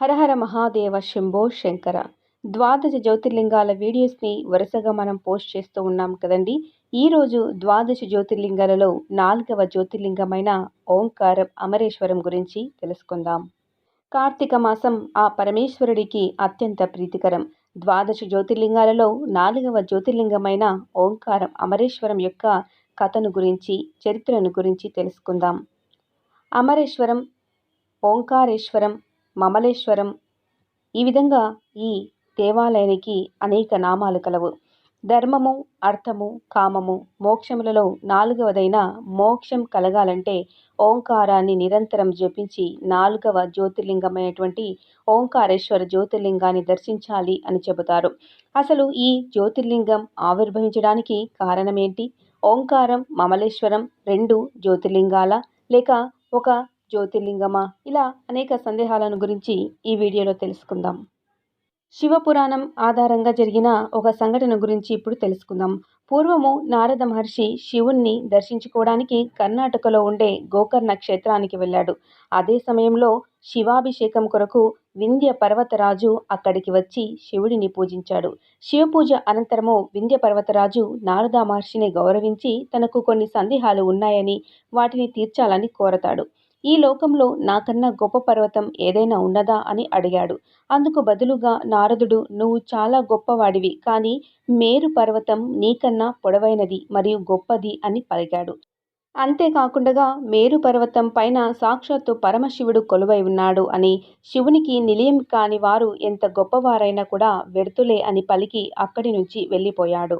హరహర మహాదేవ శంభో శంకర. ద్వాదశ జ్యోతిర్లింగాల వీడియోస్ని వరుసగా మనం పోస్ట్ చేస్తూ ఉన్నాం కదండి. ఈరోజు ద్వాదశ జ్యోతిర్లింగాలలో నాలుగవ జ్యోతిర్లింగమైన ఓంకారం అమరేశ్వరం గురించి తెలుసుకుందాం. కార్తీక మాసం ఆ పరమేశ్వరుడికి అత్యంత ప్రీతికరం. ద్వాదశ జ్యోతిర్లింగాలలో నాలుగవ జ్యోతిర్లింగమైన ఓంకారం అమరేశ్వరం యొక్క కథను గురించి చరిత్రను గురించి తెలుసుకుందాం. అమరేశ్వరం ఓంకారేశ్వరం మమలేశ్వరం. ఈ విధంగా ఈ దేవాలయానికి అనేక నామాలు కలవు. ధర్మము అర్థము కామము మోక్షములలో నాలుగవదైన మోక్షం కలగాలంటే ఓంకారాన్ని నిరంతరం జపించి నాలుగవ జ్యోతిర్లింగమైనటువంటి ఓంకారేశ్వర జ్యోతిర్లింగాన్ని దర్శించాలి అని చెబుతారు. అసలు ఈ జ్యోతిర్లింగం ఆవిర్భవించడానికి కారణమేంటి? ఓంకారం మమలేశ్వరం రెండు జ్యోతిర్లింగాల లేక ఒక జ్యోతిర్లింగమా? ఇలా అనేక సందేహాలను గురించి ఈ వీడియోలో తెలుసుకుందాం. శివపురాణం ఆధారంగా జరిగిన ఒక సంఘటన గురించి ఇప్పుడు తెలుసుకుందాం. పూర్వము నారద మహర్షి శివుణ్ణి దర్శించుకోవడానికి కర్ణాటకలో ఉండే గోకర్ణ క్షేత్రానికి వెళ్ళాడు. అదే సమయంలో శివాభిషేకం కొరకు వింధ్య పర్వతరాజు అక్కడికి వచ్చి శివుడిని పూజించాడు. శివపూజ అనంతరము వింధ్య పర్వతరాజు నారద మహర్షిని గౌరవించి తనకు కొన్ని సందేహాలు ఉన్నాయని వాటిని తీర్చాలని కోరతాడు. ఈ లోకంలో నాకన్నా గొప్ప పర్వతం ఏదైనా ఉన్నదా అని అడిగాడు. అందుకు బదులుగా నారదుడు నువ్వు చాలా గొప్పవాడివి కానీ మేరు పర్వతం నీకన్నా పొడవైనది మరియు గొప్పది అని పలికాడు. అంతేకాకుండా మేరు పర్వతం పైన సాక్షాత్తు పరమశివుడు కొలువై ఉన్నాడు అని శివునికి నిలయం కాని వారు ఎంత గొప్పవారైనా కూడా వెడుతులే అని పలికి అక్కడి నుంచి వెళ్ళిపోయాడు.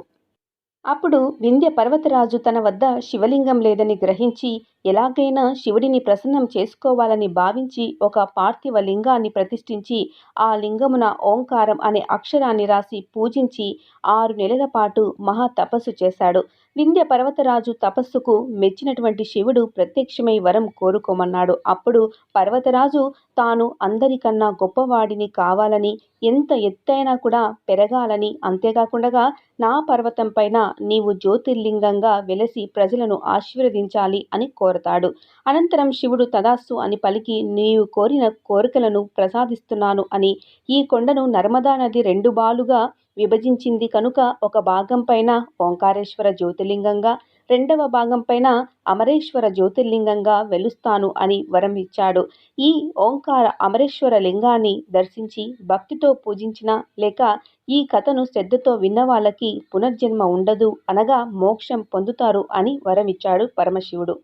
అప్పుడు వింధ్య పర్వతరాజు తన వద్ద శివలింగం లేదని గ్రహించి ఎలాగైనా శివుడిని ప్రసన్నం చేసుకోవాలని భావించి ఒక పార్థివ లింగాన్ని ప్రతిష్ఠించి ఆ లింగమున ఓంకారం అనే అక్షరాన్ని రాసి పూజించి ఆరు నెలల పాటు మహా తపస్సు చేశాడు. వింధ్య పర్వతరాజు తపస్సుకు మెచ్చినటువంటి శివుడు ప్రత్యక్షమై వరం కోరుకోమన్నాడు. అప్పుడు పర్వతరాజు తాను అందరికన్నా గొప్పవాడిని కావాలని ఎంత ఎత్తైనా కూడా పెరగాలని అంతేకాకుండా నా పర్వతం పైన నీవు జ్యోతిర్లింగంగా వెలసి ప్రజలను ఆశీర్వదించాలి అని కోరతాడు. అనంతరం శివుడు తదాస్సు అని పలికి నీవు కోరిన కోరికలను ప్రసాదిస్తున్నాను అని ఈ కొండను నర్మదా నది రెండు బాలుగా విభజించింది కనుక ఒక భాగం పైన ఓంకారేశ్వర జ్యోతిర్లింగంగా రెండవ భాగం పైన అమరేశ్వర జ్యోతిర్లింగంగా వెలుస్తాను అని వరం ఇచ్చాడు. ఈ ఓంకార అమరేశ్వర లింగాన్ని దర్శించి భక్తితో పూజించిన లేక ఈ కథను శ్రద్ధతో విన్న వాళ్ళకి పునర్జన్మ ఉండదు అనగా మోక్షం పొందుతారు అని వరం ఇచ్చాడు పరమశివుడు.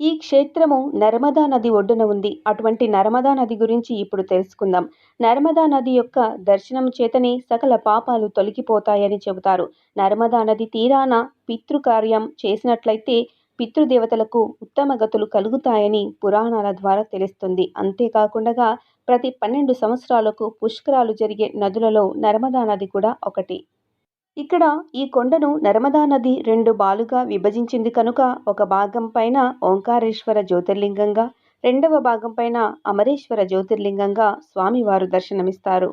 ఈ క్షేత్రము నర్మదా నది ఒడ్డున ఉంది. అటువంటి నర్మదా నది గురించి ఇప్పుడు తెలుసుకుందాం. నర్మదా నది యొక్క దర్శనం చేతనే సకల పాపాలు తొలగిపోతాయని చెబుతారు. నర్మదా నది తీరాన పితృకార్యం చేసినట్లయితే పితృదేవతలకు ఉత్తమ గతులు కలుగుతాయని పురాణాల ద్వారా తెలుస్తుంది. అంతేకాకుండా ప్రతి పన్నెండు సంవత్సరాలకు పుష్కరాలు జరిగే నదులలో నర్మదా నది కూడా ఒకటి. ఇక్కడ ఈ కొండను నర్మదా నది రెండు బాలుగా విభజించింది కనుక ఒక భాగం పైన ఓంకారేశ్వర జ్యోతిర్లింగంగా రెండవ భాగం పైన అమరేశ్వర జ్యోతిర్లింగంగా స్వామివారు దర్శనమిస్తారు.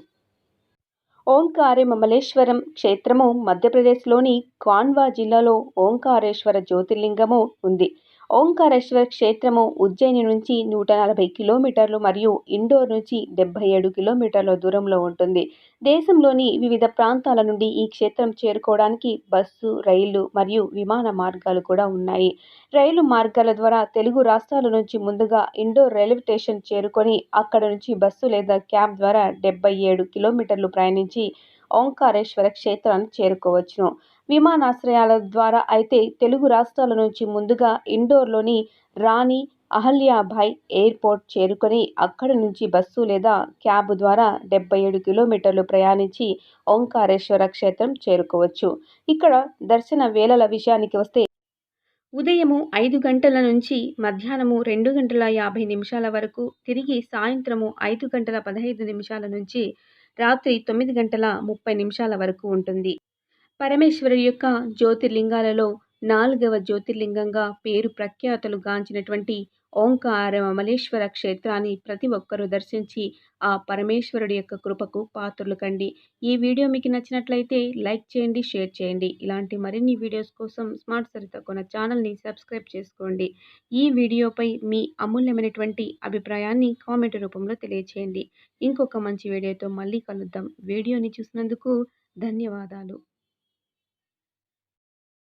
ఓంకారే మమలేశ్వరం క్షేత్రము మధ్యప్రదేశ్లోని కాన్వా జిల్లాలో ఓంకారేశ్వర జ్యోతిర్లింగము ఉంది. ఓంకారేశ్వర క్షేత్రము ఉజ్జయిని నుంచి నూట నలభై కిలోమీటర్లు మరియు ఇండోర్ నుంచి డెబ్బై ఏడు కిలోమీటర్ల దూరంలో ఉంటుంది. దేశంలోని వివిధ ప్రాంతాల నుండి ఈ క్షేత్రం చేరుకోవడానికి బస్సు రైలు మరియు విమాన మార్గాలు కూడా ఉన్నాయి. రైలు మార్గాల ద్వారా తెలుగు రాష్ట్రాల నుంచి ముందుగా ఇండోర్ రైల్వే స్టేషన్ చేరుకొని అక్కడ నుంచి బస్సు లేదా క్యాబ్ ద్వారా డెబ్బై ఏడు కిలోమీటర్లు ప్రయాణించి ఓంకారేశ్వర క్షేత్రాన్ని చేరుకోవచ్చును. విమానాశ్రయాల ద్వారా అయితే తెలుగు రాష్ట్రాల నుంచి ముందుగా ఇండోర్లోని రాణి అహల్యాభాయ్ ఎయిర్పోర్ట్ చేరుకొని అక్కడి నుంచి బస్సు లేదా క్యాబ్ ద్వారా డెబ్బై ఏడు కిలోమీటర్లు ప్రయాణించి ఓంకారేశ్వర క్షేత్రం చేరుకోవచ్చు. ఇక్కడ దర్శన వేళల విషయానికి వస్తే ఉదయము ఐదు గంటల నుంచి మధ్యాహ్నము రెండు గంటల యాభై నిమిషాల వరకు తిరిగి సాయంత్రము ఐదు గంటల పదహైదు నిమిషాల నుంచి రాత్రి తొమ్మిది గంటల ముప్పై నిమిషాల వరకు ఉంటుంది. పరమేశ్వరు యొక్క జ్యోతిర్లింగాలలో నాలుగవ జ్యోతిర్లింగంగా పేరు ప్రఖ్యాతలు గాంచినటువంటి ఓంకారమలేశ్వర క్షేత్రాన్ని ప్రతి ఒక్కరూ దర్శించి ఆ పరమేశ్వరుడి యొక్క కృపకు పాత్రలు కండి. ఈ వీడియో మీకు నచ్చినట్లయితే లైక్ చేయండి షేర్ చేయండి. ఇలాంటి మరిన్ని వీడియోస్ కోసం స్మార్ట్ సరిత కొన ఛానల్ని సబ్స్క్రైబ్ చేసుకోండి. ఈ వీడియోపై మీ అమూల్యమైనటువంటి అభిప్రాయాన్ని కామెంట్ రూపంలో తెలియచేయండి. ఇంకొక మంచి వీడియోతో మళ్ళీ కలుద్దాం. వీడియోని చూసినందుకు ధన్యవాదాలు.